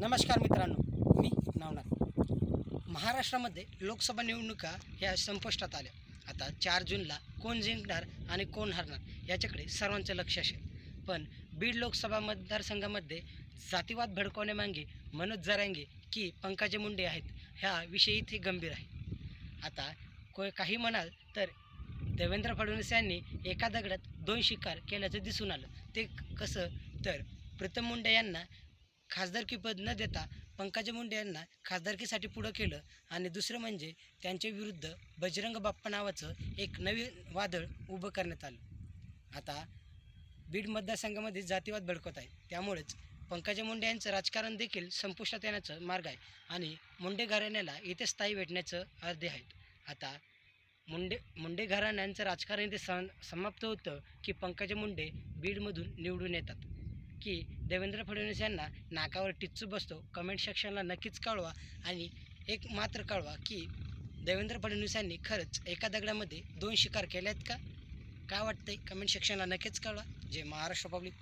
नमस्कार मित्रांनो मी नावनाथ महाराष्ट्रामध्ये लोकसभा निवडणुका ह्या संपुष्टात आल्या. आता चार जूनला कोण जिंकणार आणि कोण हरणार याच्याकडे सर्वांचं लक्ष असेल. पण बीड लोकसभा मतदारसंघामध्ये जातीवाद भडकवण्यामागे मनोज जरांगे की पंकजा मुंडे आहेत ह्या विषय इथे गंभीर आहे. आता को काही म्हणाल तर देवेंद्र फडणवीस यांनी एका दगडात दोन शिकार केल्याचं दिसून आलं. ते कसं? तर प्रीतम मुंडे यांना खासदारकीपद न देता पंकजा मुंडे यांना खासदारकीसाठी पुढं केलं आणि दुसरं म्हणजे त्यांच्या विरुद्ध बजरंग बाप्पा नावाचं एक नवीन वादळ उभं करण्यात आलं. आता बीड मतदारसंघामध्ये जातीवाद भडकत आहे. त्यामुळेच पंकजा मुंडे यांचं राजकारण देखील संपुष्टात येण्याचं मार्ग आहे आणि मुंडे घराण्याला इथे स्थायी भेटण्याचं अर्धे आहेत. आता मुंडे मुंडे घराण्यांचं राजकारण इथे सं समाप्त होतं की पंकजा मुंडे बीडमधून निवडून येतात. की देवेंद्र फडणवीस यांना नाकावर टिच्चू बसतो. कमेंट सेक्शनला नक्कीच कळवा आणि एक मात्र कळवा की देवेंद्र फडणवीस यांनी खरंच एका दगडामध्ये दोन शिकार केल्यात का? काय वाटतंय? कमेंट सेक्शनला नक्कीच कळवा. जे महाराष्ट्र पब्लिक